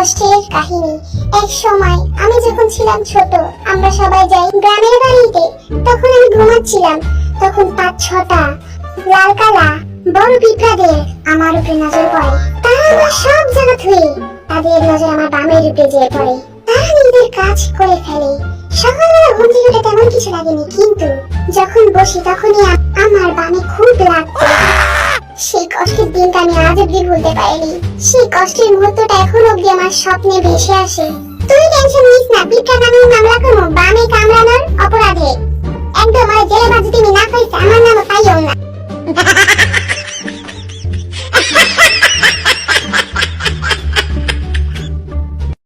কাহিনী। এক সময় আমি যখন ছিলাম ছোট, আমরা সবাই যাই গ্রামের বাড়িতে। তখন আমি ঘুমাচ্ছিলাম। তখন পাঁচ ছটা লাল কালা বড় পিঁপড়াদের আমার উপরে নজর পড়ে। তারা আমার সব জায়গা থুয়ে তাদের নজর আমার বামের উপরে যেয়ে পড়ে। তারা নিজেদের কাজ করে ফেলে। সকালবেলা ঘুম থেকে তেমন কিছু লাগেনি, কিন্তু যখন বসি তখনই আমার বামে খুব লাগতো কষ্টের দিনটা আমি আজ অব্দি ভুলতে পারিনি। সেই কষ্টের মুহূর্তটা এখন অব্দি আমার স্বপ্নে ভেসে আসে। তুই টেনশন নিস না পিঠা নামে মামলা করব, বামে কামড়ানোর অপরাধে। একদম আমার জেলে বাজি তুমি না পাইছে আমার নামও পাইও না।